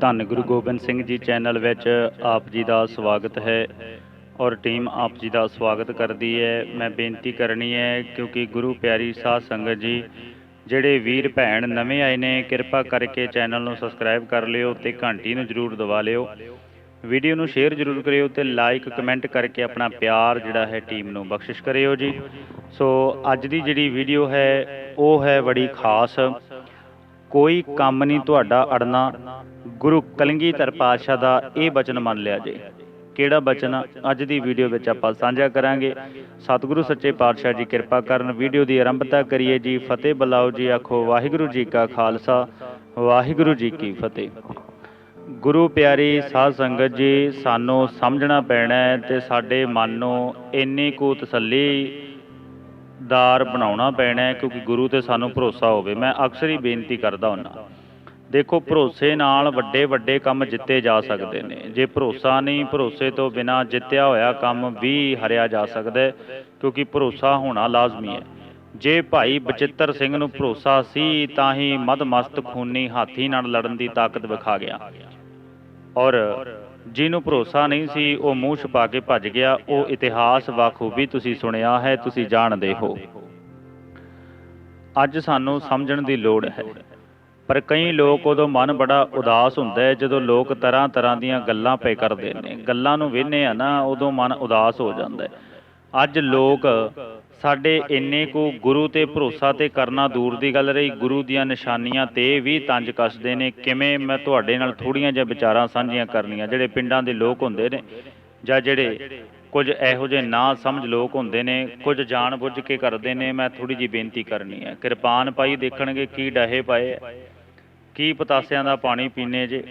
ਧੰਨ ਗੁਰੂ ਗੋਬਿੰਦ ਸਿੰਘ ਜੀ ਚੈਨਲ ਵਿੱਚ ਆਪ ਜੀ ਦਾ ਸਵਾਗਤ ਹੈ ਔਰ ਟੀਮ ਆਪ ਜੀ ਦਾ ਸਵਾਗਤ ਕਰਦੀ ਹੈ। ਮੈਂ ਬੇਨਤੀ ਕਰਨੀ ਹੈ ਕਿਉਂਕਿ ਗੁਰੂ ਪਿਆਰੀ ਸਾਧ ਸੰਗਤ ਜੀ, ਜਿਹੜੇ ਵੀਰ ਭੈਣ ਨਵੇਂ ਆਏ ਨੇ, ਕਿਰਪਾ ਕਰਕੇ ਚੈਨਲ ਨੂੰ ਸਬਸਕ੍ਰਾਈਬ ਕਰ ਲਿਓ ਤੇ ਘੰਟੀ ਨੂੰ ਜਰੂਰ ਦਬਾ ਲਿਓ। ਵੀਡੀਓ ਨੂੰ ਸ਼ੇਅਰ ਜਰੂਰ ਕਰਿਓ ਤੇ ਲਾਈਕ, ਕਮੈਂਟ ਕਰਕੇ ਆਪਣਾ ਪਿਆਰ ਜਿਹੜਾ ਹੈ ਟੀਮ ਨੂੰ ਬਖਸ਼ਿਸ਼ ਕਰਿਓ ਜੀ। ਸੋ ਅੱਜ ਦੀ ਜਿਹੜੀ ਵੀਡੀਓ ਹੈ, ਉਹ ਹੈ ਬੜੀ ਖਾਸ। ਕੋਈ ਕੰਮ ਨਹੀਂ ਤੁਹਾਡਾ ਅੜਨਾ। ਗੁਰੂ ਕਲਗੀਧਰ ਪਾਤਸ਼ਾਹ ਦਾ ਇਹ ਬਚਨ ਮੰਨ ਲਿਆ ਜੇ। ਕਿਹੜਾ ਬਚਨ? ਅੱਜ ਦੀ ਵੀਡੀਓ ਵਿੱਚ ਆਪਾਂ ਸਾਂਝਾ ਕਰਾਂਗੇ। ਸਤਿਗੁਰੂ ਸੱਚੇ ਪਾਤਸ਼ਾਹ ਜੀ ਕਿਰਪਾ ਕਰਨ ਵੀਡੀਓ ਦੀ ਆਰੰਭਤਾ ਕਰੀਏ ਜੀ। ਫਤਿਹ ਬੁਲਾਓ ਜੀ, ਆਖੋ ਵਾਹਿਗੁਰੂ ਜੀ ਕਾ ਖਾਲਸਾ, ਵਾਹਿਗੁਰੂ ਜੀ ਕੀ ਫਤਿਹ। ਗੁਰੂ ਪਿਆਰੀ ਸਾਧ ਸੰਗਤ ਜੀ, ਸਾਨੂੰ ਸਮਝਣਾ ਪੈਣਾ ਹੈ ਤੇ ਸਾਡੇ ਮਨ ਨੂੰ ਇੰਨੀ ਕੁ ਤਸੱਲੀ ਦਾਰ ਬਣਾਉਣਾ ਪੈਣਾ ਕਿਉਂਕਿ ਗੁਰੂ ਤੇ ਸਾਨੂੰ ਭਰੋਸਾ ਹੋਵੇ। ਮੈਂ ਅਕਸਰ ਹੀ ਬੇਨਤੀ ਕਰਦਾ ਹੁੰਨਾ ਦੇਖੋ, ਭਰੋਸੇ ਨਾਲ ਵੱਡੇ ਵੱਡੇ ਕੰਮ ਜਿੱਤੇ ਜਾ ਸਕਦੇ ਨੇ। ਜੇ ਭਰੋਸਾ ਨਹੀਂ, ਭਰੋਸੇ ਤੋਂ ਬਿਨਾ ਜਿੱਤਿਆ ਹੋਇਆ ਕੰਮ ਵੀ ਹਰਿਆ ਜਾ ਸਕਦਾ ਹੈ, ਕਿਉਂਕਿ ਭਰੋਸਾ ਹੋਣਾ ਲਾਜ਼ਮੀ ਹੈ। ਜੇ ਭਾਈ ਬਚਿੱਤਰ ਸਿੰਘ ਨੂੰ ਭਰੋਸਾ ਸੀ, ਤਾਂ ਹੀ ਮਦਮਸਤ ਖੂਨੀ ਹਾਥੀ ਨਾਲ ਲੜਨ ਦੀ ਤਾਕਤ ਵਿਖਾ ਗਿਆ। ਔਰ ਜਿਹਨੂੰ ਭਰੋਸਾ ਨਹੀਂ ਸੀ, ਉਹ ਮੂੰਹ ਛੁਪਾ ਕੇ ਭੱਜ ਗਿਆ। ਉਹ ਇਤਿਹਾਸ ਬਾਖੂਬੀ ਤੁਸੀਂ ਸੁਣਿਆ ਹੈ, ਤੁਸੀਂ ਜਾਣਦੇ ਹੋ। ਅੱਜ ਸਾਨੂੰ ਸਮਝਣ ਦੀ ਲੋੜ ਹੈ। ਪਰ ਕਈ ਲੋਕ ਉਦੋਂ ਮਨ ਬੜਾ ਉਦਾਸ ਹੁੰਦਾ ਹੈ, ਜਦੋਂ ਲੋਕ ਤਰ੍ਹਾਂ ਤਰ੍ਹਾਂ ਦੀਆਂ ਗੱਲਾਂ ਪਏ ਕਰਦੇ ਨੇ। ਗੱਲਾਂ ਨੂੰ ਵੇਖਨੇ ਆ ਨਾ, ਉਦੋਂ ਮਨ ਉਦਾਸ ਹੋ ਜਾਂਦਾ ਹੈ। ਅੱਜ ਲੋਕ ਸਾਡੇ ਇੰਨੇ ਕੁ ਗੁਰੂ ਤੇ ਭਰੋਸਾ ਤੇ ਕਰਨਾ ਦੂਰ ਦੀ ਗੱਲ ਰਹੀ, ਗੁਰੂ ਦੀਆਂ ਨਿਸ਼ਾਨੀਆਂ ਤੇ ਵੀ ਤੰਜ ਕੱਸਦੇ ਨੇ। ਕਿਵੇਂ ਮੈਂ ਤੁਹਾਡੇ ਨਾਲ ਥੋੜੀਆਂ ਜਿਹਾ ਵਿਚਾਰਾਂ ਸਾਂਝੀਆਂ ਕਰਨੀਆਂ, ਜਿਹੜੇ ਪਿੰਡਾਂ ਦੇ ਲੋਕ ਹੁੰਦੇ ਨੇ, ਜਾਂ ਜਿਹੜੇ ਕੁਝ ਇਹੋ ਜਿਹੇ ਨਾ ਸਮਝ ਲੋਕ ਹੁੰਦੇ ਨੇ, ਕੁਝ ਜਾਣ ਬੁੱਝ ਕੇ ਕਰਦੇ ਨੇ, ਮੈਂ ਥੋੜੀ ਜੀ ਬੇਨਤੀ ਕਰਨੀ ਹੈ। ਕਿਰਪਾਨ ਪਾਈ ਦੇਖਣਗੇ ਕੀ ਡਾਹੇ ਪਾਏ ਕੀ ਪਤਾਸਿਆਂ ਦਾ ਪਾਣੀ ਪੀਨੇ ਜੇ?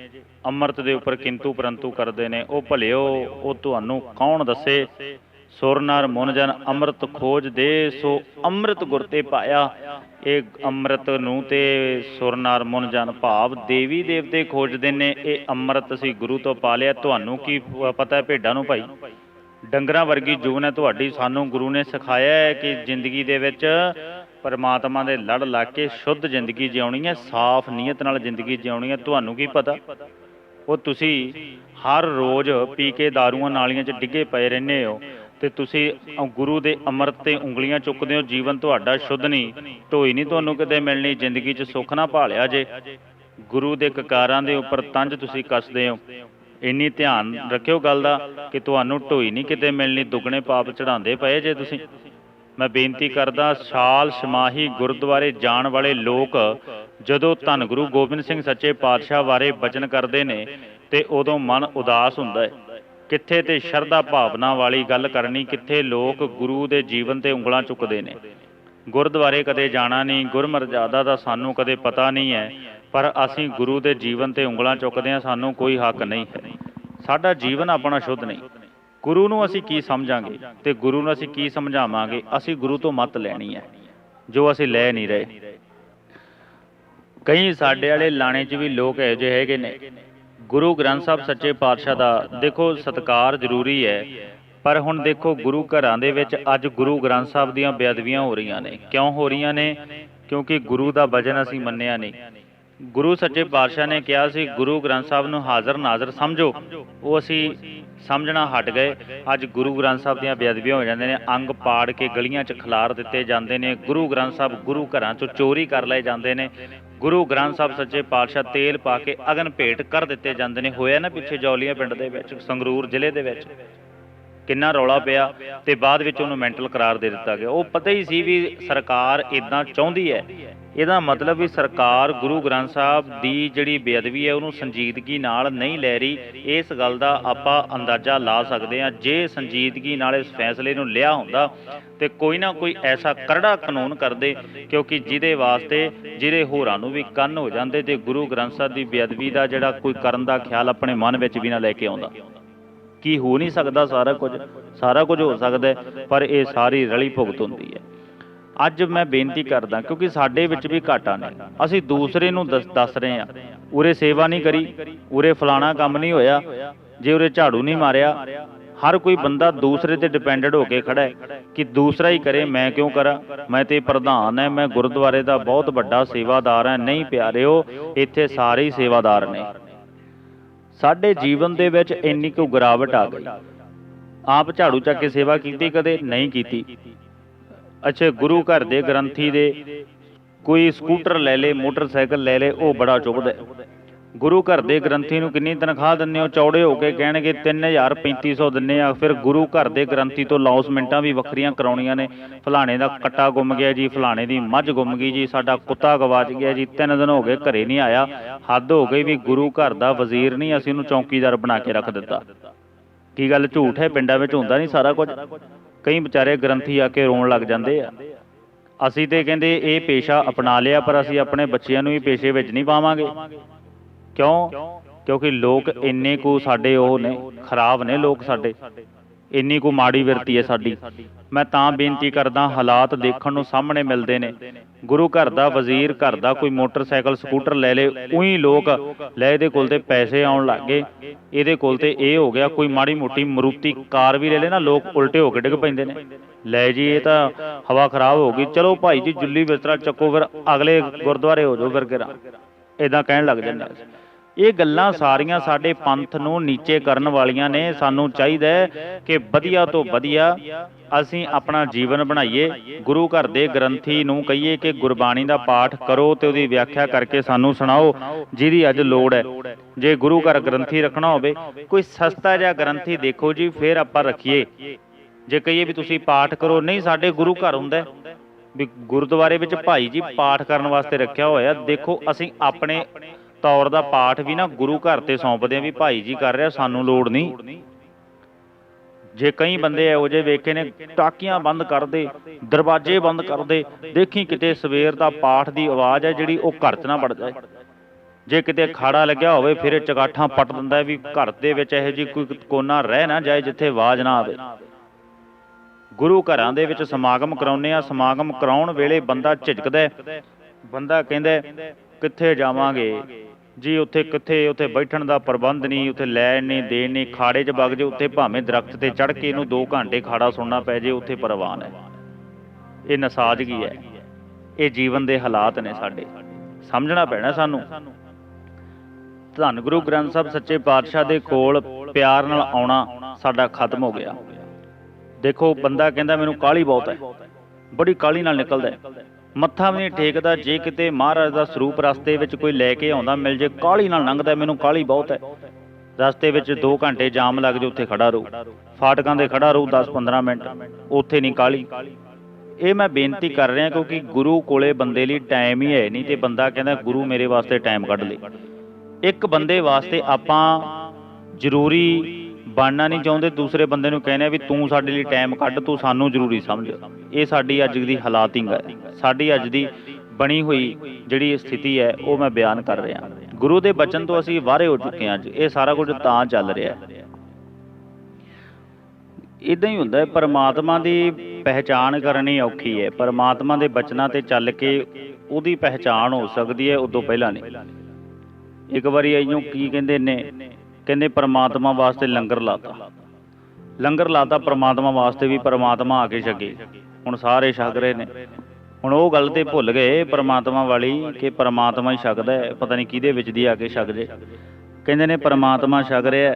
ਅੰਮ੍ਰਿਤ ਦੇ ਉੱਪਰ ਕਿੰਤੂ ਪਰੰਤੂ ਕਰਦੇ ਨੇ। ਉਹ ਭਲਿਓ, ਉਹ ਤੁਹਾਨੂੰ ਕੌਣ ਦੱਸੇ? ਸੁਰ ਨਰ ਮਨ ਜਨ ਅੰਮ੍ਰਿਤ ਖੋਜ ਦੇ, ਸੋ ਅੰਮ੍ਰਿਤ ਗੁਰ ਤੇ ਪਾਇਆ। ਇਹ ਅੰਮ੍ਰਿਤ ਨੂੰ ਤੇ ਸੁਰ ਨਰ ਮਨ ਜਨ ਭਾਵ ਦੇਵੀ ਦੇਵਤੇ ਖੋਜਦੇ ਨੇ। ਇਹ ਅੰਮ੍ਰਿਤ ਅਸੀਂ ਗੁਰੂ ਤੋਂ ਪਾ ਲਿਆ। ਤੁਹਾਨੂੰ ਕੀ ਪਤਾ ਭੇਡਾਂ ਨੂੰ ਭਾਈ? ਡੰਗਰਾਂ ਵਰਗੀ ਜੂਨ ਹੈ। ਤੁਹਾਡੀ ਸਾਨੂੰ ਗੁਰੂ ਨੇ ਸਿਖਾਇਆ ਹੈ ਕਿ ਜ਼ਿੰਦਗੀ ਦੇ ਵਿੱਚ ਪਰਮਾਤਮਾ ਦੇ ਲੜ ਲਾ ਕੇ ਸ਼ੁੱਧ ਜ਼ਿੰਦਗੀ ਜਿਉਣੀ ਹੈ, ਸਾਫ਼ ਨੀਅਤ ਨਾਲ ਜ਼ਿੰਦਗੀ ਜਿਉਣੀ ਹੈ, ਤੁਹਾਨੂੰ ਕੀ ਪਤਾ? ਉਹ ਤੁਸੀਂ ਹਰ ਰੋਜ਼ ਪੀ ਕੇ ਦਾਰੂਆਂ ਨਾਲੀਆਂ 'ਚ ਡਿੱਗੇ ਪਏ ਰਹਿੰਦੇ ਹੋ ਤੇ ਤੁਸੀਂ ਗੁਰੂ ਦੇ ਅੰਮ੍ਰਿਤ ਤੇ ਉਂਗਲੀਆਂ ਚੁੱਕਦੇ ਹੋ, ਜੀਵਨ ਤੁਹਾਡਾ ਸ਼ੁੱਧ ਨਹੀਂ, ਢੋਈ ਨਹੀਂ ਤੁਹਾਨੂੰ ਕਿਤੇ ਮਿਲਣੀ, ਜ਼ਿੰਦਗੀ 'ਚ ਸੁੱਖ ਨਾ ਭਾਲਿਆ ਜੇ। ਗੁਰੂ ਦੇ ਕਕਾਰਾਂ ਦੇ ਉੱਪਰ ਤੰਜ ਤੁਸੀਂ ਕੱਸਦੇ ਹੋ। ਇੰਨੀ ਧਿਆਨ ਰੱਖਿਓ ਗੱਲ ਦਾ ਕਿ ਤੁਹਾਨੂੰ ਢੋਈ ਨਹੀਂ ਕਿਤੇ ਮਿਲਣੀ, ਦੁੱਗਣੇ ਪਾਪ ਚੜਾਉਂਦੇ ਪਏ ਜੇ ਤੁਸੀਂ। ਮੈਂ ਬੇਨਤੀ ਕਰਦਾ, ਸਾਲ ਸਮਾਹੀ ਗੁਰਦੁਆਰੇ ਜਾਣ ਵਾਲੇ ਲੋਕ ਜਦੋਂ ਧੰਨ ਗੁਰੂ ਗੋਬਿੰਦ ਸਿੰਘ ਸੱਚੇ ਪਾਤਸ਼ਾਹ ਬਾਰੇ ਬਚਨ ਕਰਦੇ ਨੇ ਤੇ ਉਦੋਂ ਮਨ ਉਦਾਸ ਹੁੰਦਾ ਹੈ। ਕਿੱਥੇ ਤੇ ਸ਼ਰਧਾ ਭਾਵਨਾ ਵਾਲੀ ਗੱਲ ਕਰਨੀ, ਕਿੱਥੇ ਲੋਕ ਗੁਰੂ ਦੇ ਜੀਵਨ ਤੇ ਉਂਗਲਾਂ ਚੁੱਕਦੇ ਨੇ। ਗੁਰਦੁਆਰੇ ਕਦੇ ਜਾਣਾ ਨਹੀਂ, ਗੁਰਮਰਜ਼ਾਦਾ ਦਾ ਸਾਨੂੰ ਕਦੇ ਪਤਾ ਨਹੀਂ ਹੈ, ਪਰ ਅਸੀਂ ਗੁਰੂ ਦੇ ਜੀਵਨ ਤੇ ਉਂਗਲਾਂ ਚੁੱਕਦੇ ਹਾਂ, ਸਾਨੂੰ ਕੋਈ ਹੱਕ ਨਹੀਂ ਹੈ। ਸਾਡਾ ਜੀਵਨ ਆਪਣਾ ਸ਼ੁੱਧ ਨਹੀਂ। ਗੁਰੂ ਨੂੰ ਅਸੀਂ ਕੀ ਸਮਝਾਂਗੇ ਤੇ ਗੁਰੂ ਨੂੰ ਅਸੀਂ ਕੀ ਸਮਝਾਵਾਂਗੇ, ਅਸੀਂ ਗੁਰੂ ਤੋਂ ਮਤ ਲੈਣੀ ਹੈ, ਜੋ ਅਸੀਂ ਲੈ ਨਹੀਂ ਰਹੇ। ਕਈ ਸਾਡੇ ਵਾਲੇ ਲਾਣੇ 'ਚ ਵੀ ਲੋਕ ਇਹੋ ਜਿਹੇ ਹੈਗੇ ਨੇ। ਗੁਰੂ ਗ੍ਰੰਥ ਸਾਹਿਬ ਸੱਚੇ ਪਾਤਸ਼ਾਹ ਦਾ ਦੇਖੋ ਸਤਕਾਰ ਜ਼ਰੂਰੀ ਹੈ, ਪਰ ਹੁਣ ਦੇਖੋ ਗੁਰੂ ਘਰਾਂ ਦੇ ਵਿੱਚ ਅੱਜ ਗੁਰੂ ਗ੍ਰੰਥ ਸਾਹਿਬ ਦੀਆਂ ਬੇਅਦਬੀਆਂ ਹੋ ਰਹੀਆਂ ਨੇ। ਕਿਉਂ ਹੋ ਰਹੀਆਂ ਨੇ? ਕਿਉਂਕਿ ਗੁਰੂ ਦਾ ਵਜਨ ਅਸੀਂ ਮੰਨਿਆ ਨਹੀਂ। ਗੁਰੂ ਸੱਚੇ ਪਾਤਸ਼ਾਹ ਨੇ ਕਿਹਾ ਸੀ, ਗੁਰੂ ਗ੍ਰੰਥ ਸਾਹਿਬ ਨੂੰ ਹਾਜ਼ਰ ਨਾਜ਼ਰ ਸਮਝੋ, ਉਹ ਅਸੀਂ ਸਮਝਣਾ ਹਟ ਗਏ। ਅੱਜ ਗੁਰੂ ਗ੍ਰੰਥ ਸਾਹਿਬ ਦੀਆਂ ਬੇਅਦਬੀਆਂ ਹੋ ਜਾਂਦੇ ਨੇ। ਅੰਗ ਪਾੜ ਕੇ ਗਲੀਆਂ 'ਚ ਖਿਲਾਰ ਦਿੱਤੇ ਜਾਂਦੇ ਨੇ। ਗੁਰੂ ਗ੍ਰੰਥ ਸਾਹਿਬ ਗੁਰੂ ਘਰਾਂ 'ਚੋਂ ਚੋਰੀ ਕਰ ਲਏ ਜਾਂਦੇ ਨੇ। ਗੁਰੂ ਗ੍ਰੰਥ ਸਾਹਿਬ ਸੱਚੇ ਪਾਤਸ਼ਾਹ ਤੇਲ ਪਾ ਕੇ ਅਗਨ ਭੇਟ ਕਰ ਦਿੱਤੇ ਜਾਂਦੇ ਨੇ। ਹੋਇਆ ਨਾ ਪਿੱਛੇ ਜੌਲੀਆਂ ਪਿੰਡ ਦੇ ਵਿੱਚ, ਸੰਗਰੂਰ ਜ਼ਿਲ੍ਹੇ ਦੇ ਵਿੱਚ। ਕਿੰਨਾ ਰੌਲਾ ਪਿਆ ਤੇ ਬਾਅਦ ਵਿੱਚ ਉਹਨੂੰ ਮੈਂਟਲ ਕਰਾਰ ਦੇ ਦਿੱਤਾ ਗਿਆ। ਉਹ ਪਤਾ ਹੀ ਸੀ ਵੀ ਸਰਕਾਰ ਇਦਾਂ ਚਾਹੁੰਦੀ ਹੈ। ਇਹਦਾ ਮਤਲਬ ਵੀ ਸਰਕਾਰ ਗੁਰੂ ਗ੍ਰੰਥ ਸਾਹਿਬ ਦੀ ਜਿਹੜੀ ਬੇਅਦਬੀ ਹੈ, ਉਹਨੂੰ ਸੰਜੀਦਗੀ ਨਾਲ ਨਹੀਂ ਲੈ ਰਹੀ। ਇਸ ਗੱਲ ਦਾ ਆਪਾਂ ਅੰਦਾਜ਼ਾ ਲਾ ਸਕਦੇ ਹਾਂ। ਜੇ ਸੰਜੀਦਗੀ ਨਾਲ ਇਸ ਫੈਸਲੇ ਨੂੰ ਲਿਆ ਹੁੰਦਾ ਤੇ ਕੋਈ ਨਾ ਕੋਈ ਐਸਾ ਕਰੜਾ ਕਾਨੂੰਨ ਕਰਦੇ, ਕਿਉਂਕਿ ਜਿਹਦੇ ਵਾਸਤੇ ਜਿਹੜੇ ਹੋਰਾਂ ਨੂੰ ਵੀ ਕੰਨ ਹੋ ਜਾਂਦੇ ਤੇ ਗੁਰੂ ਗ੍ਰੰਥ ਸਾਹਿਬ ਦੀ ਬੇਅਦਬੀ ਦਾ ਜਿਹੜਾ ਕੋਈ ਕਰਨ ਦਾ ਖਿਆਲ ਆਪਣੇ ਮਨ ਵਿੱਚ ਵੀ ਨਾ ਲੈ ਕੇ ਆਉਂਦਾ। ਕੀ ਹੋ ਨਹੀਂ ਸਕਦਾ, ਸਾਰਾ ਕੁਝ ਸਾਰਾ ਕੁਝ ਹੋ ਸਕਦਾ ਪਰ ਇਹ ਸਾਰੀ ਰਲੀ ਭੁਗਤ ਹੁੰਦੀ ਹੈ। ਅੱਜ ਮੈਂ ਬੇਨਤੀ ਕਰਦਾ, ਕਿਉਂਕਿ ਸਾਡੇ ਵਿੱਚ ਵੀ ਘਾਟਾ ਨੇ। ਅਸੀਂ ਦੂਸਰੇ ਨੂੰ ਦੱਸ ਦੱਸ ਰਹੇ ਹਾਂ, ਉਰੇ ਸੇਵਾ ਨਹੀਂ ਕਰੀ, ਉਰੇ ਫਲਾਣਾ ਕੰਮ ਨਹੀਂ ਹੋਇਆ, ਜੇ ਉਰੇ ਝਾੜੂ ਨਹੀਂ ਮਾਰਿਆ, ਹਰ ਕੋਈ ਬੰਦਾ ਦੂਸਰੇ ਤੇ ਡਿਪੈਂਡਡ ਹੋ ਕੇ ਖੜਾ ਹੈ ਕਿ ਦੂਸਰਾ ਹੀ ਕਰੇ, ਮੈਂ ਕਿਉਂ ਕਰਾਂ? ਮੈਂ ਤੇ ਪ੍ਰਧਾਨ ਹੈ, ਮੈਂ ਗੁਰਦੁਆਰੇ ਦਾ ਬਹੁਤ ਵੱਡਾ ਸੇਵਾਦਾਰ ਹਾਂ, ਨਹੀਂ ਪਿਆਰਿਓ, ਇੱਥੇ ਸਾਰੇ ਹੀ ਸੇਵਾਦਾਰ ਨੇ। ਸਾਡੇ ਜੀਵਨ ਦੇ ਵਿੱਚ ਇੰਨੀ ਕੁ ਗਿਰਾਵਟ ਆ ਗਈ। ਆਪ ਝਾੜੂ ਚੱਕ ਕੇ ਸੇਵਾ ਕੀਤੀ, ਕਦੇ ਨਹੀਂ ਕੀਤੀ। ਅੱਛਾ, ਗੁਰੂ ਘਰ ਦੇ ਗ੍ਰੰਥੀ ਦੇ ਕੋਈ ਸਕੂਟਰ ਲੈ ਲੇ, ਮੋਟਰਸਾਈਕਲ ਲੈ ਲੇ, ਉਹ ਬੜਾ ਚੁੱਭਦਾ ਗੁਰੂ ਘਰ ਦੇ ਗ੍ਰੰਥੀ ਨੂੰ ਕਿੰਨੀ ਤਨਖਾਹ ਦਿੰਦੇ ਹੋ? ਚੌੜੇ ਹੋ ਕੇ ਕਹਿਣਗੇ 3000 3500 ਦਿੰਨੇ ਆ। ਫਿਰ ਗੁਰੂ ਘਰ ਦੇ ਗ੍ਰੰਥੀ ਤੋਂ ਲੌਸਮੈਂਟਾਂ ਵੀ ਵੱਖਰੀਆਂ ਕਰਾਉਣੀਆਂ ਨੇ। ਫਲਾਣੇ ਦਾ ਕੱਟਾ ਗੁੰਮ ਗਿਆ ਜੀ, ਫਲਾਣੇ ਦੀ ਮੱਝ ਗੁੰਮ ਗਈ ਜੀ, ਸਾਡਾ ਕੁੱਤਾ ਗਵਾਚ ਗਿਆ ਜੀ। ਤਿੰਨ ਦਿਨ ਹੋ ਗਏ ਘਰੇ ਨਹੀਂ ਆਇਆ। ਹੱਦ ਹੋ ਗਈ ਵੀ ਗੁਰੂ ਘਰ ਦਾ ਵਜ਼ੀਰ ਨਹੀਂ, ਅਸੀਂ ਉਹਨੂੰ ਚੌਕੀਦਾਰ ਬਣਾ ਕੇ ਰੱਖ ਦਿੱਤਾ। ਕੀ ਗੱਲ ਝੂਠ ਹੈ? ਪਿੰਡਾਂ ਵਿੱਚ ਹੁੰਦਾ ਨਹੀਂ ਸਾਰਾ ਕੁਝ। ਕਈ ਵਿਚਾਰੇ ਗ੍ਰੰਥੀ ਆ ਕੇ ਰੋਣ ਲੱਗ ਜਾਂਦੇ ਆ। ਅਸੀਂ ਤੇ ਕਹਿੰਦੇ ਇਹ ਪੇਸ਼ਾ ਅਪਣਾ ਲਿਆ, ਪਰ ਅਸੀਂ ਆਪਣੇ ਬੱਚਿਆਂ ਨੂੰ ਵੀ ਪੇਸ਼ੇ ਵਿੱਚ ਨਹੀਂ ਪਾਵਾਂਗੇ। ਕਿਉਂ? ਕਿਉਂਕਿ ਲੋਕ ਇੰਨੇ ਕੁ ਸਾਡੇ ਉਹ ਨੇ ਖਰਾਬ ਨੇ ਲੋਕ ਸਾਡੇ। ਇੰਨੀ ਕੁ ਮਾੜੀ ਵਰਤੀ ਹੈ ਸਾਡੀ। ਮੈਂ ਤਾਂ ਬੇਨਤੀ ਕਰਦਾ ਹਾਲਾਤ ਦੇਖਣ ਨੂੰ ਸਾਹਮਣੇ ਮਿਲਦੇ ਨੇ। ਗੁਰੂ ਘਰ ਦਾ ਵਜ਼ੀਰ ਘਰ ਦਾ ਕੋਈ ਮੋਟਰਸਾਈਕਲ ਸਕੂਟਰ ਲੈ ਲੇ ਉਹੀ ਲੋਕ ਲੈ ਇਹਦੇ ਕੋਲ ਤੇ ਪੈਸੇ ਆਉਣ ਲੱਗ ਗਏ। ਇਹਦੇ ਕੋਲ ਤੇ ਇਹ ਹੋ ਗਿਆ ਕੋਈ ਮਾੜੀ ਮੋਟੀ ਮਰੂਤੀ ਕਾਰ ਵੀ ਲੈ ਲੇ ਨਾ ਲੋਕ ਉਲਟੇ ਹੋ ਕੇ ਡਿੱਗ ਪੈਂਦੇ ਨੇ। ਲੈ ਜੀ ਇਹ ਤਾਂ ਹਵਾ ਖਰਾਬ ਹੋ ਗਈ। ਚਲੋ ਭਾਈ ਜੀ ਜੁੱਲੀ ਬਿਸਤਰਾ ਚੱਕੋ ਫਿਰ ਅਗਲੇ ਗੁਰਦੁਆਰੇ ਹੋ ਜਾਓ ਫਿਰ। ਕਿਰਾ ਇਦਾਂ ਕਹਿਣ ਲੱਗ ਜਾਂਦੇ। ਇਹ ਗੱਲਾਂ ਸਾਰੀਆਂ ਸਾਡੇ ਪੰਥ ਨੂੰ ਨੀਚੇ ਕਰਨ ਵਾਲੀਆਂ ਨੇ। ਸਾਨੂੰ ਚਾਹੀਦਾ ਹੈ ਕਿ ਵਧੀਆ ਤੋਂ ਵਧੀਆ ਅਸੀਂ ਆਪਣਾ ਜੀਵਨ ਬਣਾਈਏ। ਗੁਰੂ ਘਰ ਦੇ ਗ੍ਰੰਥੀ ਨੂੰ ਕਹੀਏ ਕਿ ਗੁਰਬਾਣੀ ਦਾ ਪਾਠ ਕਰੋ ਤੇ ਉਹਦੀ ਵਿਆਖਿਆ ਕਰਕੇ ਸਾਨੂੰ ਸੁਣਾਓ, ਜਿਹਦੀ ਅੱਜ ਲੋੜ ਹੈ। ਜੇ ਗੁਰੂ ਘਰ ਗ੍ਰੰਥੀ ਰੱਖਣਾ ਹੋਵੇ, ਕੋਈ ਸਸਤਾ ਜਿਹਾ ਗ੍ਰੰਥੀ ਦੇਖੋ ਜੀ, ਫਿਰ ਆਪਾਂ ਰੱਖੀਏ। ਜੇ ਕਹੀਏ ਵੀ ਤੁਸੀਂ ਪਾਠ ਕਰੋ, ਨਹੀਂ, ਸਾਡੇ ਗੁਰੂ ਘਰ ਹੁੰਦਾ ਵੀ ਗੁਰਦੁਆਰੇ ਵਿੱਚ ਭਾਈ ਜੀ ਪਾਠ ਕਰਨ ਵਾਸਤੇ ਰੱਖਿਆ ਹੋਇਆ। ਦੇਖੋ, ਅਸੀਂ ਆਪਣੇ ਤੌਰ ਦਾ ਪਾਠ ਵੀ ਨਾ ਗੁਰੂ ਘਰ ਤੇ ਸੌਂਪਦੇ ਆ ਵੀ ਭਾਈ ਜੀ ਕਰ ਰਿਹਾ, ਸਾਨੂੰ ਲੋੜ ਨਹੀਂ। ਜੇ ਕਈ ਬੰਦੇ ਇਹੋ ਜਿਹੇ ਵੇਖੇ ਨੇ, ਟਾਕੀਆਂ ਬੰਦ ਕਰਦੇ, ਦਰਵਾਜ਼ੇ ਬੰਦ ਕਰਦੇ, ਦੇਖੀ ਕਿਤੇ ਸਵੇਰ ਦਾ ਪਾਠ ਦੀ ਆਵਾਜ਼ ਹੈ ਜਿਹੜੀ ਉਹ ਘਰ 'ਚ ਨਾ ਵੜ ਜਾਏ। ਜੇ ਕਿਤੇ ਖਾੜਾ ਲੱਗਿਆ ਹੋਵੇ, ਫਿਰ ਇਹ ਚਗਾਠਾਂ ਪੱਟ ਦਿੰਦਾ ਵੀ ਘਰ ਦੇ ਵਿੱਚ ਇਹੋ ਜਿਹੀ ਕੋਈ ਕੋਨਾ ਰਹਿ ਨਾ ਜਾਏ ਜਿੱਥੇ ਆਵਾਜ਼ ਨਾ ਆਵੇ। ਗੁਰੂ ਘਰਾਂ ਦੇ ਵਿੱਚ ਸਮਾਗਮ ਕਰਾਉਂਦੇ ਆ ਸਮਾਗਮ ਕਰਾਉਣ ਵੇਲੇ ਬੰਦਾ ਝਿਜਕਦਾ ਬੰਦਾ ਕਹਿੰਦਾ ਕਿੱਥੇ ਜਾਵਾਂਗੇ? ਜੀ, ਉੱਥੇ ਕਿੱਥੇ? ਉੱਥੇ ਬੈਠਣ ਦਾ ਪ੍ਰਬੰਧ ਨਹੀਂ, ਉੱਥੇ ਲੈਣ ਨਹੀਂ, ਦੇਣ ਨਹੀਂ, ਖਾੜੇ 'ਚ ਵਗ ਜੇ, ਉੱਥੇ ਭਾਵੇਂ ਦਰਖਤ ਤੇ ਚੜ ਕੇ ਇਹਨੂੰ 2 ਘੰਟੇ ਖਾੜਾ ਸੁਣਨਾ ਪੈ ਜੇ, ਉੱਥੇ ਪ੍ਰਵਾਨ ਹੈ ਇਹ ਨਸਾਜਗੀ ਹੈ? ਇਹ ਜੀਵਨ ਦੇ ਹਾਲਾਤ ਨੇ ਸਾਡੇ। ਸਮਝਣਾ ਪੈਣਾ ਸਾਨੂੰ। ਧੰਨ ਗੁਰੂ ਗ੍ਰੰਥ ਸਾਹਿਬ ਸੱਚੇ ਪਾਤਸ਼ਾਹ ਦੇ ਕੋਲ ਪਿਆਰ ਨਾਲ ਆਉਣਾ ਸਾਡਾ ਖਤਮ ਹੋ ਗਿਆ। ਦੇਖੋ, ਬੰਦਾ ਕਹਿੰਦਾ, ਮੈਨੂੰ ਕਾਲੀ ਬਹੁਤ ਹੈ। ਬੜੀ ਕਾਲੀ ਨਾਲ ਨਿਕਲਦਾ ਹੈ। ਮੱਥਾ ਵੀ ਨਹੀਂ ਟੇਕਦਾ, ਜੇ ਕਿਤੇ ਮਹਾਰਾਜ ਦਾ ਸਰੂਪ ਰਸਤੇ ਵਿੱਚ ਕੋਈ ਲੈ ਕੇ ਆਉਂਦਾ, ਮਿਲ ਜੇ ਕਾਲੀ ਨਾਲ ਲੰਘਦਾ, ਮੈਨੂੰ ਕਾਲੀ ਬਹੁਤ ਹੈ। ਰਸਤੇ ਵਿੱਚ 2 ਘੰਟੇ ਜਾਮ ਲੱਗ ਜੇ, ਉੱਥੇ ਖੜਾ ਰਹੂ। ਫਾਟਕਾਂ ਦੇ ਖੜਾ ਰਹੂ 10-15 ਮਿੰਟ, ਉੱਥੇ ਨਹੀਂ ਕਾਲੀ ਇਹ ਮੈਂ ਬੇਨਤੀ ਕਰ ਰਿਹਾ ਕਿਉਂਕਿ ਗੁਰੂ ਕੋਲੇ ਬੰਦੇ ਲਈ ਟਾਈਮ ਹੀ ਹੈ ਨਹੀਂ ਤੇ ਬੰਦਾ ਕਹਿੰਦਾ, ਗੁਰੂ ਮੇਰੇ ਵਾਸਤੇ ਟਾਈਮ ਕੱਢ ਲੇ। ਇੱਕ ਬੰਦੇ ਵਾਸਤੇ ਆਪਾਂ ਜ਼ਰੂਰੀ ਬਣਨਾ ਨਹੀਂ ਚਾਹੁੰਦੇ, ਦੂਸਰੇ ਬੰਦੇ ਨੂੰ ਕਹਿੰਦੇ ਆ ਵੀ ਤੂੰ ਸਾਡੇ ਲਈ ਟਾਈਮ ਕੱਢ, ਤੂੰ ਸਾਨੂੰ ਜ਼ਰੂਰੀ ਸਮਝ। ਇਹ ਸਾਡੀ ਅੱਜ ਦੀ ਹਾਲਾਤਿੰਗ ਹੈ ਸਾਡੀ ਅੱਜ ਦੀ ਬਣੀ ਹੋਈ ਜਿਹੜੀ ਸਥਿਤੀ ਹੈ, ਉਹ ਮੈਂ ਬਿਆਨ ਕਰ ਰਿਹਾ। ਗੁਰੂ ਦੇ ਬਚਨ ਤੋਂ ਅਸੀਂ ਵਾਰੇ ਹੋ ਚੁੱਕੇ ਹਾਂ ਅੱਜ। ਇਹ ਸਾਰਾ ਕੁਝ ਤਾਂ ਚੱਲ ਰਿਹਾ ਹੈ। ਇਦਾਂ ਹੀ ਹੁੰਦਾ ਹੈ, ਪਰਮਾਤਮਾ ਦੀ ਪਹਿਚਾਣ ਕਰਨੀ ਔਖੀ ਹੈ। ਪਰਮਾਤਮਾ ਦੇ ਬਚਨਾਂ ਤੇ ਚੱਲ ਕੇ ਉਹਦੀ ਪਹਿਚਾਣ ਹੋ ਸਕਦੀ ਹੈ, ਉਦੋਂ ਪਹਿਲਾਂ ਨਹੀਂ। ਇੱਕ ਵਾਰੀ ਆਈਓ ਕੀ ਕਹਿੰਦੇ ਨੇ ਕਹਿੰਦੇ ਪਰਮਾਤਮਾ ਵਾਸਤੇ ਲੰਗਰ ਲਾਤਾ। ਲੰਗਰ ਲਾਤਾ, ਪਰਮਾਤਮਾ ਵਾਸਤੇ ਵੀ ਪਰਮਾਤਮਾ ਆ ਕੇ ਛਕੇ। ਹੁਣ ਸਾਰੇ ਛਕ ਰਹੇ ਨੇ। ਹੁਣ ਉਹ ਗੱਲ ਤੇ ਭੁੱਲ ਗਏ ਪਰਮਾਤਮਾ ਵਾਲੀ ਕਿ ਪਰਮਾਤਮਾ ਹੀ ਛਕਦਾ ਹੈ। ਪਤਾ ਨਹੀਂ ਕਿਹਦੇ ਵਿੱਚ ਦੀ ਆ ਕੇ ਛਕ ਜੇ। ਕਹਿੰਦੇ ਨੇ ਪਰਮਾਤਮਾ ਛਕ ਰਿਹਾ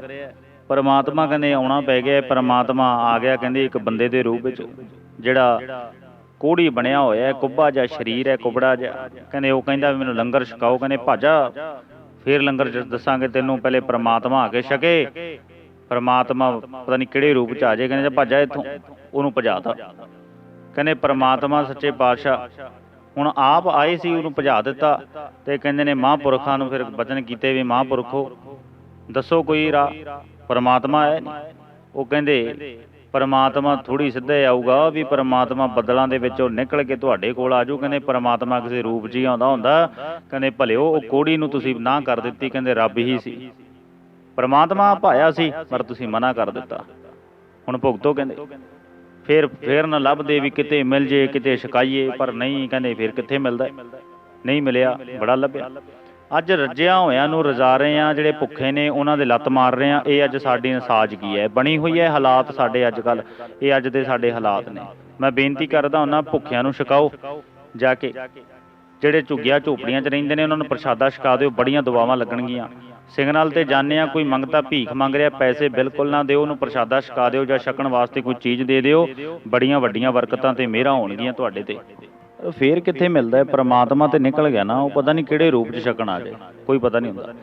ਪਰਮਾਤਮਾ ਕਹਿੰਦੇ ਆਉਣਾ ਪੈ ਗਿਆ ਪਰਮਾਤਮਾ ਆ ਗਿਆ ਕਹਿੰਦੇ ਇੱਕ ਬੰਦੇ ਦੇ ਰੂਪ ਵਿੱਚ। ਜਿਹੜਾ ਕੋੜੀ ਬਣਿਆ ਹੋਇਆ ਹੈ। ਕੁੱਬਾ ਜਿਹਾ, ਸਰੀਰ ਹੈ, ਕੁਬੜਾ ਜਿਹਾ। ਕਹਿੰਦੇ ਉਹ ਕਹਿੰਦਾ ਮੈਨੂੰ ਲੰਗਰ ਛਕਾਓ। ਕਹਿੰਦੇ ਭਾਜਾ ਫਿਰ ਲੰਗਰ ਚ ਦੱਸਾਂਗੇ ਤੈਨੂੰ ਪਹਿਲੇ ਪ੍ਰਮਾਤਮਾ ਆ ਕੇ ਛਕੇ। ਪ੍ਰਮਾਤਮਾ ਪਤਾ ਨਹੀਂ ਕਿਹੜੇ ਰੂਪ ਚ ਆ ਜਾਏ ਕਹਿੰਦੇ ਭੱਜਾ ਇੱਥੋਂ, ਉਹਨੂੰ ਭਜਾਤਾ ਕਹਿੰਦੇ ਪ੍ਰਮਾਤਮਾ ਸੱਚੇ ਪਾਤਸ਼ਾਹ, ਹੁਣ ਆਪ ਆਏ ਸੀ, ਉਹਨੂੰ ਭਜਾ ਦਿੱਤਾ ਤੇ ਕਹਿੰਦੇ ਨੇ ਮਹਾਂਪੁਰਖਾਂ ਨੂੰ ਫਿਰ ਬਚਨ ਕੀਤੇ ਵੀ ਮਹਾਂਪੁਰਖੋ, ਦੱਸੋ ਕੋਈ ਰਾਹ, ਪਰਮਾਤਮਾ ਹੈ ਉਹ ਕਹਿੰਦੇ ਪਰਮਾਤਮਾ ਥੋੜੀ ਸਿੱਧੇ ਆਊਗਾ ਵੀ ਪਰਮਾਤਮਾ ਬੱਦਲਾਂ ਦੇ ਵਿੱਚੋਂ ਨਿਕਲ ਕੇ ਤੁਹਾਡੇ ਕੋਲ ਆਜੂ। ਕਹਿੰਦੇ ਪਰਮਾਤਮਾ ਕਿਸੇ ਰੂਪ 'ਚ ਹੀ ਆਉਂਦਾ ਹੁੰਦਾ। ਕਹਿੰਦੇ ਭਲਿਓ ਉਹ ਕੋੜੀ ਨੂੰ ਤੁਸੀਂ ਨਾ ਕਰ ਦਿੱਤੀ, ਕਹਿੰਦੇ ਰੱਬ ਹੀ ਸੀ। ਪਰਮਾਤਮਾ ਭਾਇਆ ਸੀ, ਪਰ ਤੁਸੀਂ ਮਨਾ ਕਰ ਦਿੱਤਾ। ਹੁਣ ਭੁਗਤੋ ਕਹਿੰਦੇ। ਫਿਰ ਫਿਰ ਨਾ ਲੱਭਦੇ ਵੀ ਕਿਤੇ ਮਿਲ ਜੇ, ਕਿਤੇ ਸ਼ਿਕਾਈਏ ਪਰ ਨਹੀਂ ਕਹਿੰਦੇ ਫਿਰ ਕਿੱਥੇ ਮਿਲਦਾ? ਨਹੀਂ ਮਿਲਿਆ, ਬੜਾ ਲੱਭਿਆ। ਅੱਜ ਰੱਜਿਆਂ ਹੋਇਆਂ ਨੂੰ ਰਜਾ ਰਹੇ ਆ ਜਿਹੜੇ ਭੁੱਖੇ ਨੇ, ਉਹਨਾਂ ਦੇ ਲੱਤ ਮਾਰ ਰਹੇ ਆ ਇਹ ਅੱਜ ਸਾਡੀ ਨਸਾਜਗੀ ਹੈ? ਬਣੀ ਹੋਈ ਹੈ ਹਾਲਾਤ ਸਾਡੇ ਅੱਜ ਕੱਲ ਇਹ ਅੱਜ ਦੇ ਸਾਡੇ ਹਾਲਾਤ ਨੇ। ਮੈਂ ਬੇਨਤੀ ਕਰਦਾ ਉਹਨਾਂ ਭੁੱਖਿਆਂ ਨੂੰ ਛਕਾਓ। ਜਾ ਕੇ ਜਿਹੜੇ ਝੁੱਗੀਆਂ ਝੋਪੜੀਆਂ 'ਚ ਰਹਿੰਦੇ ਨੇ, ਉਹਨਾਂ ਨੂੰ ਪ੍ਰਸ਼ਾਦਾ ਛਕਾ ਦਿਓ। ਬੜੀਆਂ ਦੁਆਵਾਂ ਲੱਗਣਗੀਆਂ। ਸਿਗਨਲ ਤੇ ਜਾਂਦੇ ਆ ਕੋਈ ਮੰਗਤਾ ਭੀਖ ਮੰਗ ਰਿਹਾ, ਪੈਸੇ ਬਿਲਕੁਲ ਨਾ ਦਿਓ, ਉਹਨੂੰ ਪ੍ਰਸ਼ਾਦਾ ਛਕਾ ਦਿਓ ਜਾਂ ਛਕਣ ਵਾਸਤੇ ਕੋਈ ਚੀਜ਼ ਦੇ ਦਿਓ। ਬੜੀਆਂ ਵੱਡੀਆਂ ਬਰਕਤਾਂ ਤੇ ਮਿਹਰਾਂ ਹੋਣਗੀਆਂ ਤੁਹਾਡੇ ਤੇ। ਫੇਰ ਕਿੱਥੇ ਮਿਲਦਾ ਹੈ? ਪ੍ਰਮਾਤਮਾ ਤੇ ਨਿਕਲ ਗਿਆ ਨਾ ਉਹ ਪਤਾ ਨਹੀਂ ਕਿਹੜੇ ਰੂਪ 'ਚ ਛਕਣ ਆ ਜਾਏ ਕੋਈ ਪਤਾ ਨਹੀਂ ਹੁੰਦਾ।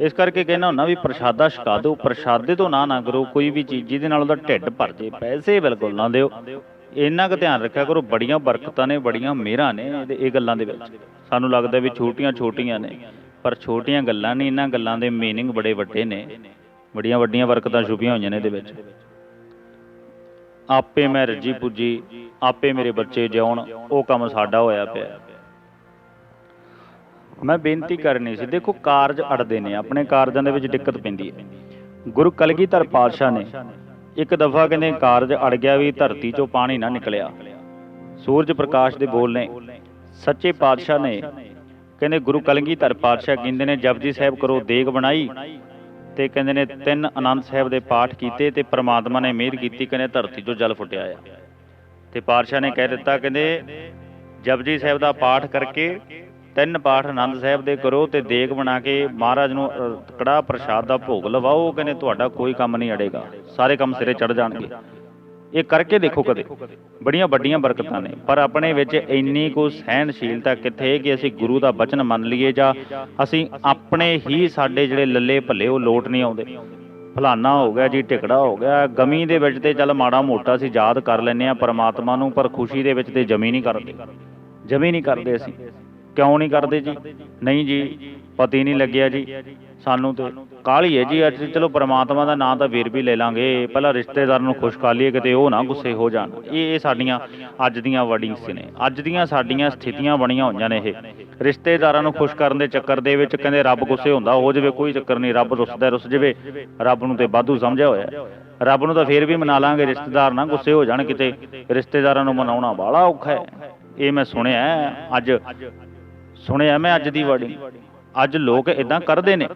ਇਸ ਕਰਕੇ ਕਹਿਣਾ ਹੁੰਦਾ ਵੀ ਪ੍ਰਸ਼ਾਦਾ ਛਕਾ ਦਿਓ ਪ੍ਰਸ਼ਾਦੇ ਤੋਂ ਨਾ ਨਾ ਕਰੋ ਕੋਈ ਵੀ ਚੀਜ਼ ਜਿਹਦੇ ਨਾਲ ਉਹਦਾ ਢਿੱਡ ਭਰ ਜੇ ਪੈਸੇ ਬਿਲਕੁਲ ਨਾ ਦਿਓ। ਇੰਨਾ ਕੁ ਧਿਆਨ ਰੱਖਿਆ ਕਰੋ ਬੜੀਆਂ ਬਰਕਤਾਂ ਨੇ ਬੜੀਆਂ ਮਿਹਰਾਂ ਨੇ ਇਹਦੇ- ਇਹ ਗੱਲਾਂ ਦੇ ਵਿੱਚ। ਸਾਨੂੰ ਲੱਗਦਾ ਵੀ ਛੋਟੀਆਂ ਛੋਟੀਆਂ ਨੇ ਪਰ ਛੋਟੀਆਂ ਗੱਲਾਂ ਨਹੀਂ ਇਹਨਾਂ ਗੱਲਾਂ ਦੇ ਮੀਨਿੰਗ ਬੜੇ ਵੱਡੇ ਨੇ। ਬੜੀਆਂ ਵੱਡੀਆਂ ਬਰਕਤਾਂ ਛੁਪੀਆਂ ਹੋਈਆਂ ਨੇ ਇਹਦੇ ਵਿੱਚ। ਆਪੇ ਮੈਂ ਰੱਜੀ ਪੁੱਜੀ ਆਪੇ ਮੇਰੇ ਬੱਚੇ ਜਿਉਣ ਉਹ ਕੰਮ ਸਾਡਾ ਹੋਇਆ ਪਿਆ। ਮੈਂ ਬੇਨਤੀ ਕਰਨੀ ਸੀ ਦੇਖੋ ਕਾਰਜ ਅੜਦੇ ਨੇ ਆਪਣੇ ਕਾਰਜਾਂ ਦੇ ਵਿੱਚ ਦਿੱਕਤ ਪੈਂਦੀ ਹੈ। ਗੁਰੂ ਕਲਗੀਧਰ ਪਾਤਸ਼ਾਹ ਨੇ ਇੱਕ ਦਫਾ ਕਹਿੰਦੇ ਕਾਰਜ ਅੜ ਗਿਆ ਵੀ ਧਰਤੀ 'ਚੋਂ ਪਾਣੀ ਨਾ ਨਿਕਲਿਆ। ਸੂਰਜ ਪ੍ਰਕਾਸ਼ ਦੇ ਬੋਲ ਨੇ। ਸੱਚੇ ਪਾਤਸ਼ਾਹ ਨੇ ਕਹਿੰਦੇ ਗੁਰੂ ਕਲਗੀਧਰ ਪਾਤਸ਼ਾਹ ਕਹਿੰਦੇ ਨੇ ਜਪਜੀ ਸਾਹਿਬ ਕਰੋ ਦੇਗ ਬਣਾਈ। ਤੇ ਕਹਿੰਦੇ ਨੇ ਤਿੰਨ ਆਨੰਦ ਸਾਹਿਬ ਦੇ ਪਾਠ ਕੀਤੇ ਤੇ ਪ੍ਰਮਾਤਮਾ ਨੇ ਮਿਹਰ ਕੀਤੀ ਕਹਿੰਦੇ ਧਰਤੀ 'ਚੋਂ ਜਲ ਫੁੱਟਿਆ ਆ। ਤੇ ਪਾਤਸ਼ਾਹ ਨੇ ਕਹਿ ਦਿੱਤਾ ਕਹਿੰਦੇ ਜਪਜੀ ਸਾਹਿਬ ਦਾ ਪਾਠ ਕਰਕੇ ਤਿੰਨ ਪਾਠ ਆਨੰਦ ਸਾਹਿਬ ਦੇ ਕਰੋ ਤੇ ਦੇਗ ਬਣਾ ਕੇ ਮਹਾਰਾਜ ਨੂੰ ਅ, ਕੜਾਹ ਪ੍ਰਸ਼ਾਦ ਦਾ ਭੋਗ ਲਵਾਓ ਕਹਿੰਦੇ ਤੁਹਾਡਾ ਕੋਈ ਕੰਮ ਨਹੀਂ ਅੜੇਗਾ। ਸਾਰੇ ਕੰਮ ਸਿਰੇ ਚੜ ਜਾਣਗੇ। ਇਹ ਕਰਕੇ ਦੇਖੋ ਕਦੇ। ਬੜੀਆਂ ਵੱਡੀਆਂ ਬਰਕਤਾਂ ਨੇ। ਪਰ ਆਪਣੇ ਵਿੱਚ ਇੰਨੀ ਕੋ ਸਹਿਨਸ਼ੀਲਤਾ ਕਿੱਥੇ ਕਿ ਅਸੀਂ ਗੁਰੂ ਦਾ ਬਚਨ ਮੰਨ ਲਈਏ ਜਾਂ ਅਸੀਂ ਆਪਣੇ ਹੀ ਸਾਡੇ ਜਿਹੜੇ ਲੱਲੇ ਭੱਲੇ ਉਹ ਲੋਟ ਨਹੀਂ ਆਉਂਦੇ। ਫਲਾਨਾ ਹੋ ਗਿਆ ਜੀ ਟਿਕੜਾ ਹੋ ਗਿਆ, ਗਮੀ ਦੇ ਵਿੱਚ ਤੇ ਚੱਲ ਮਾੜਾ ਮੋਟਾ ਅਸੀਂ ਯਾਦ ਕਰ ਲੈਨੇ ਆ ਪਰਮਾਤਮਾ ਨੂੰ, ਪਰ ਖੁਸ਼ੀ ਦੇ ਵਿੱਚ ਤੇ ਜਮੀ ਨਹੀਂ ਕਰਦੇ। ਜਮੀ ਨਹੀਂ ਕਰਦੇ ਅਸੀਂ। ਕਿਉਂ ਨਹੀਂ ਕਰਦੇ ਜੀ? ਨਹੀਂ ਜੀ, ਪਤੀ ਨਹੀਂ ਲੱਗਿਆ ਜੀ। ਸਾਨੂੰ ਤੇ ਕਾਹਲੀ ਹੈ ਜੀ। ਅੱਜ ਚਲੋ ਪ੍ਰਮਾਤਮਾ ਦਾ ਨਾਂ ਤਾਂ ਵੀਰ ਵੀ ਲੈ ਲਾਂਗੇ। ਪਹਿਲਾਂ ਰਿਸ਼ਤੇਦਾਰ ਨੂੰ ਖੁਸ਼ ਕਰ ਲਈਏ, ਕਿਤੇ ਉਹ ਨਾ ਗੁੱਸੇ ਹੋ ਜਾਣ। ਇਹ ਇਹ ਸਾਡੀਆਂ ਅੱਜ ਦੀਆਂ ਵਰਡਿੰਗਸ ਨੇ। ਅੱਜ ਦੀਆਂ ਸਾਡੀਆਂ ਸਥਿਤੀਆਂ ਬਣੀਆਂ ਹੋਈਆਂ ਨੇ ਇਹ। ਰਿਸ਼ਤੇਦਾਰਾਂ ਨੂੰ ਖੁਸ਼ ਕਰਨ ਦੇ ਚੱਕਰ ਦੇ ਵਿੱਚ ਕਹਿੰਦੇ ਰੱਬ ਗੁੱਸੇ ਹੁੰਦਾ, ਹੋ ਜਾਵੇ, ਕੋਈ ਚੱਕਰ ਨਹੀਂ, ਰੱਬ ਰੁੱਸਦਾ ਰੁੱਸ ਜਾਵੇ। ਰੱਬ ਨੂੰ ਤੇ ਵਾਧੂ ਸਮਝਿਆ ਹੋਇਆ ਰੱਬ ਨੂੰ ਤਾਂ ਫੇਰ ਵੀ ਮਨਾ ਲਾਂਗੇ, ਰਿਸ਼ਤੇਦਾਰ ਨਾ ਗੁੱਸੇ ਹੋ ਜਾਣ ਕਿਤੇ। ਰਿਸ਼ਤੇਦਾਰਾਂ ਨੂੰ ਮਨਾਉਣਾ ਬਾਹਲਾ ਔਖਾ ਹੈ। ਇਹ ਮੈਂ ਸੁਣਿਆ ਅੱਜ। ਸੁਣਿਆ ਮੈਂ ਅੱਜ ਦੀ ਵਰਡਿੰਗ ਅੱਜ ਲੋਕ ਇਦਾਂ ਕਰਦੇ ਨੇ।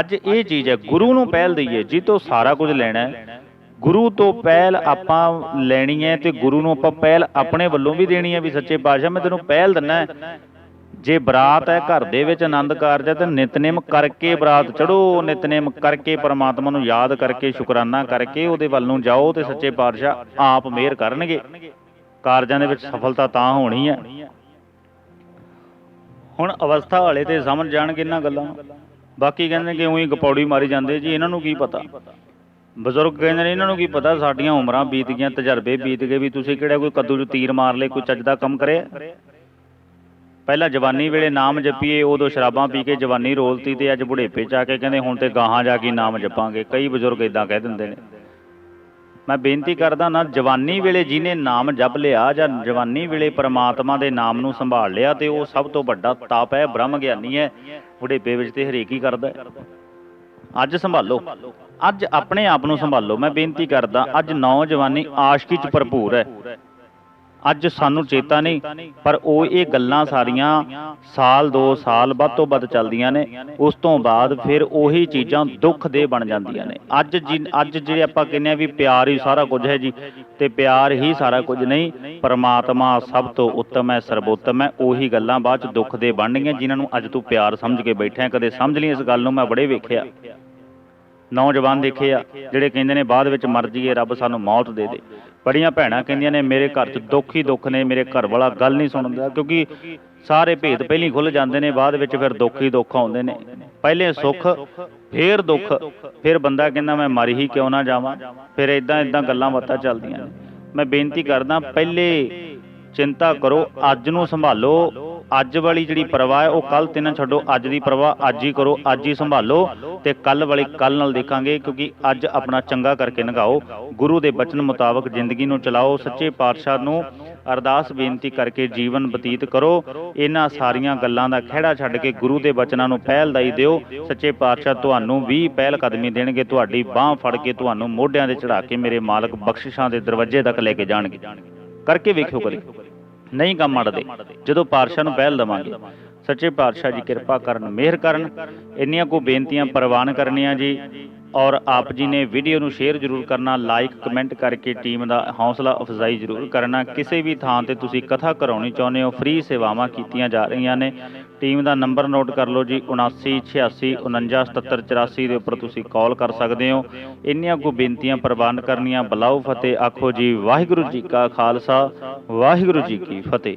ਅੱਜ ਇਹ ਚੀਜ਼ ਹੈ ਗੁਰੂ ਨੂੰ ਪਹਿਲ ਦਈਏ ਜੀ ਤੋਂ ਸਾਰਾ ਕੁਝ ਲੈਣਾ ਹੈ। ਗੁਰੂ ਤੋਂ ਪਹਿਲ ਆਪਾਂ ਲੈਣੀ ਹੈ ਤੇ ਗੁਰੂ ਨੂੰ ਆਪਾਂ ਪਹਿਲ ਆਪਣੇ ਵੱਲੋਂ ਵੀ ਦੇਣੀ ਹੈ ਵੀ ਸੱਚੇ ਪਾਤਸ਼ਾਹ ਮੈਂ ਤੈਨੂੰ ਪਹਿਲ ਦਿੰਨਾ ਜੇ ਬਰਾਤ ਹੈ ਘਰ ਦੇ ਵਿੱਚ ਆਨੰਦ ਕਾਰਜ ਹੈ ਤਾਂ ਨਿਤਨੇਮ ਕਰਕੇ ਬਰਾਤ ਚੜੋ ਨਿਤਨੇਮ ਕਰਕੇ ਪਰਮਾਤਮਾ ਨੂੰ ਯਾਦ ਕਰਕੇ ਸ਼ੁਕਰਾਨਾ ਕਰਕੇ ਉਹਦੇ ਵੱਲ ਨੂੰ ਜਾਓ ਤੇ ਸੱਚੇ ਪਾਤਸ਼ਾਹ ਆਪ ਮਿਹਰ ਕਰਨਗੇ। ਕਾਰਜਾਂ ਦੇ ਵਿੱਚ ਸਫਲਤਾ ਤਾਂ ਹੋਣੀ ਹੈ। ਹੁਣ ਅਵਸਥਾ ਵਾਲੇ ਤੇ ਸਮਝ ਜਾਣਗੇ ਇਹਨਾਂ ਗੱਲਾਂ। ਨੂੰ। ਬਾਕੀ ਕਹਿੰਦੇ ਕਿ ਉਹੀ ਗਪੌੜੀ ਮਾਰੀ ਜਾਂਦੇ ਜੀ, ਇਹਨਾਂ ਨੂੰ ਕੀ ਪਤਾ? ਬਜ਼ੁਰਗ ਕਹਿੰਦੇ ਨੇ, ਇਹਨਾਂ ਨੂੰ ਕੀ ਪਤਾ ਸਾਡੀਆਂ ਉਮਰਾਂ ਬੀਤ ਗਈਆਂ, ਤਜਰਬੇ ਬੀਤ ਗਏ ਵੀ ਤੁਸੀਂ ਕਿਹੜਾ ਕੋਈ ਕੱਦੂ 'ਚ ਤੀਰ ਮਾਰ ਲਏ, ਕੋਈ ਚੱਜ ਦਾ ਕੰਮ ਕਰਿਆ? ਪਹਿਲਾਂ ਜਵਾਨੀ ਵੇਲੇ ਨਾਮ ਜਪੀਏ, ਉਦੋਂ ਸ਼ਰਾਬਾਂ ਪੀ ਕੇ ਜਵਾਨੀ ਰੋਲਤੀ ਤੇ ਅੱਜ ਬੁਢੇਪੇ ਚ ਆ ਕੇ ਕਹਿੰਦੇ ਹੁਣ ਤੇ ਗਾਹਾਂ ਜਾ ਕੇ ਨਾਮ ਜਪਾਂਗੇ। ਕਈ ਬਜ਼ੁਰਗ ਇਦਾਂ ਕਹਿ ਦਿੰਦੇ ਨੇ। ਮੈਂ ਬੇਨਤੀ ਕਰਦਾ ਨਾ, ਜਵਾਨੀ ਵੇਲੇ ਜਿਹਨੇ ਨਾਮ ਜਪ ਲਿਆ ਜਾਂ ਜਵਾਨੀ ਵੇਲੇ ਪ੍ਰਮਾਤਮਾ ਦੇ ਨਾਮ ਨੂੰ ਸੰਭਾਲ ਲਿਆ ਤੇ ਉਹ ਸਭ ਤੋਂ ਵੱਡਾ ਤਪ ਹੈ, ਬ੍ਰਹਮ ਗਿਆਨੀ ਹੈ। ਬੁਢੇਪੇ ਵਿੱਚ ਤੇ ਹਰੇਕ ਹੀ ਕਰਦਾ ਹੈ। ਅੱਜ ਸੰਭਾਲੋ। ਅੱਜ ਆਪਣੇ ਆਪ ਨੂੰ ਸੰਭਾਲੋ। ਮੈਂ ਬੇਨਤੀ ਕਰਦਾ, ਅੱਜ ਨੌਜਵਾਨੀ ਆਸ਼ਕੀ ਚ ਭਰਪੂਰ ਹੈ। ਅੱਜ ਸਾਨੂੰ ਚੇਤਾ ਨਹੀਂ, ਪਰ ਉਹ ਇਹ ਗੱਲਾਂ ਸਾਰੀਆਂ ਸਾਲ 2 ਸਾਲ ਵੱਧ ਤੋਂ ਵੱਧ ਚੱਲਦੀਆਂ ਨੇ। ਉਸ ਤੋਂ ਬਾਅਦ ਫਿਰ ਉਹੀ ਚੀਜ਼ਾਂ ਦੁੱਖ ਦੇ ਬਣ ਜਾਂਦੀਆਂ ਨੇ। ਅੱਜ ਅੱਜ ਜਿਹੜੇ ਆਪਾਂ ਕਹਿੰਦੇ ਆ ਵੀ ਪਿਆਰ ਹੀ ਸਾਰਾ ਕੁਝ ਹੈ ਜੀ, ਤੇ ਪਿਆਰ ਹੀ ਸਾਰਾ ਕੁਝ ਨਹੀਂ, ਪਰਮਾਤਮਾ ਸਭ ਤੋਂ ਉੱਤਮ ਹੈ, ਸਰਬੋਤਮ ਹੈ, ਉਹੀ ਗੱਲਾਂ ਬਾਅਦ ਚ ਦੁੱਖ ਦੇ ਬਣਨਗੀਆਂ ਜਿਨ੍ਹਾਂ ਨੂੰ ਅੱਜ ਤੂੰ ਪਿਆਰ ਸਮਝ ਕੇ ਬੈਠਿਆ ਕਦੇ ਸਮਝ ਲਈ ਇਸ ਗੱਲ ਨੂੰ, ਮੈਂ ਬੜੇ ਵੇਖਿਆ। ਨੌਜਵਾਨ ਦੇਖੇ ਆ, ਜਿਹੜੇ ਕਹਿੰਦੇ ਨੇ ਬਾਅਦ ਵਿੱਚ ਮਰ ਜੀਏ ਰੱਬ ਸਾਨੂੰ ਮੌਤ ਦੇ ਦੇ। ਬੜੀਆਂ ਭੈਣਾਂ ਕਹਿੰਦੀਆਂ ਨੇ, ਮੇਰੇ ਘਰ 'ਚ ਦੁੱਖ ਹੀ ਦੁੱਖ ਨੇ, ਮੇਰੇ ਘਰ ਵਾਲਾ ਗੱਲ ਨਹੀਂ ਸੁਣਦਾ। ਕਿਉਂਕਿ ਸਾਰੇ ਭੇਦ ਪਹਿਲੀ ਖੁੱਲ ਜਾਂਦੇ ਨੇ, ਬਾਅਦ ਵਿੱਚ ਫਿਰ ਦੁੱਖ ਹੀ ਦੁੱਖ ਆਉਂਦੇ ਨੇ। ਪਹਿਲੇ ਸੁੱਖ, ਫਿਰ ਦੁੱਖ, ਫਿਰ ਬੰਦਾ ਕਹਿੰਦਾ, ਮੈਂ ਮਰ ਹੀ ਕਿਉਂ ਨਾ ਜਾਵਾਂ? ਫਿਰ ਇਦਾਂ ਇਦਾਂ ਗੱਲਾਂ ਬਾਤਾਂ ਚੱਲਦੀਆਂ ਨੇ। ਮੈਂ ਬੇਨਤੀ ਕਰਦਾ, ਪਹਿਲੇ ਚਿੰਤਾ ਕਰੋ, ਅੱਜ ਨੂੰ ਸੰਭਾਲੋ। ਅੱਜ ਵਾਲੀ ਜਿਹੜੀ ਪਰਵਾਹ ਹੈ, ਉਹ ਕੱਲ ਤੇ ਨਾ ਛੱਡੋ, ਅੱਜ ਦੀ ਪਰਵਾਹ ਅੱਜ ਹੀ ਕਰੋ, ਅੱਜ ਹੀ ਸੰਭਾਲੋ। ਤੇ ਕੱਲ ਵਾਲੀ ਕੱਲ ਨਾਲ ਦੇਖਾਂਗੇ ਕਿਉਂਕਿ ਅੱਜ ਆਪਣਾ ਚੰਗਾ ਕਰਕੇ ਨਗਾਓ। ਗੁਰੂ ਦੇ ਬਚਨ ਮੁਤਾਬਕ ਜ਼ਿੰਦਗੀ ਨੂੰ ਚਲਾਓ। ਸੱਚੇ ਪਾਤਸ਼ਾਹ ਨੂੰ ਅਰਦਾਸ ਬੇਨਤੀ ਕਰਕੇ ਜੀਵਨ ਬਤੀਤ ਕਰੋ। ਇਹਨਾਂ ਸਾਰੀਆਂ ਗੱਲਾਂ ਦਾ ਖਿਹੜਾ ਛੱਡ ਕੇ ਗੁਰੂ ਦੇ ਬਚਨਾਂ ਨੂੰ ਪਹਿਲਦਾਈ ਦਿਓ। ਸੱਚੇ ਪਾਤਸ਼ਾਹ ਤੁਹਾਨੂੰ ਵੀ ਪਹਿਲ ਕਦਮੀ ਦੇਣਗੇ। ਤੁਹਾਡੀ ਬਾਹ ਫੜ ਕੇ ਤੁਹਾਨੂੰ ਮੋਢਿਆਂ ਤੇ ਚੜਾ ਕੇ ਮੇਰੇ ਮਾਲਕ ਬਖਸ਼ਿਸ਼ਾਂ ਦੇ ਦਰਵਾਜ਼ੇ ਤੱਕ ਲੈ ਕੇ ਜਾਣਗੇ। ਕਰਕੇ ਵੇਖਿਓ ਕਰੀ ਨਹੀਂ ਕੰਮ ਅੜਦੇ। ਜਦੋਂ ਪਾਤਸ਼ਾਹ ਨੂੰ ਪਹਿਲ ਦਵਾਂਗੇ। ਸੱਚੇ ਪਾਤਸ਼ਾਹ ਜੀ ਕਿਰਪਾ ਕਰਨ, ਮਿਹਰ ਕਰਨ। ਇੰਨੀਆਂ ਕੋ ਬੇਨਤੀਆਂ ਪ੍ਰਵਾਨ ਕਰਨੀਆਂ ਜੀ। ਔਰ ਆਪ ਜੀ ਨੇ ਵੀਡੀਓ ਨੂੰ ਸ਼ੇਅਰ ਜ਼ਰੂਰ ਕਰਨਾ, ਲਾਈਕ, ਕਮੈਂਟ ਕਰਕੇ ਟੀਮ ਦਾ ਹੌਸਲਾ ਅਫਜ਼ਾਈ ਜ਼ਰੂਰ ਕਰਨਾ। ਕਿਸੇ ਵੀ ਥਾਂ ਤੇ ਤੁਸੀਂ ਕਥਾ ਕਰਾਉਣੀ ਚਾਹੁੰਦੇ ਹੋ, ਫ੍ਰੀ ਸੇਵਾਵਾਂ ਕੀਤੀਆਂ ਜਾ ਰਹੀਆਂ ਨੇ। ਟੀਮ ਦਾ ਨੰਬਰ ਨੋਟ ਕਰ ਲਓ ਜੀ 7986 497784 ਦੇ ਉੱਪਰ ਤੁਸੀਂ ਕਾਲ ਕਰ ਸਕਦੇ ਹੋ। ਇੰਨੀਆਂ ਕੋ ਬੇਨਤੀਆਂ ਪ੍ਰਵਾਨ ਕਰਨੀਆਂ ਬਲਾਓ ਫਤਿਹ। ਆਖੋ ਜੀ, ਵਾਹਿਗੁਰੂ ਜੀ ਕਾ ਖਾਲਸਾ, ਵਾਹਿਗੁਰੂ ਜੀ ਕੀ ਫਤਿਹ।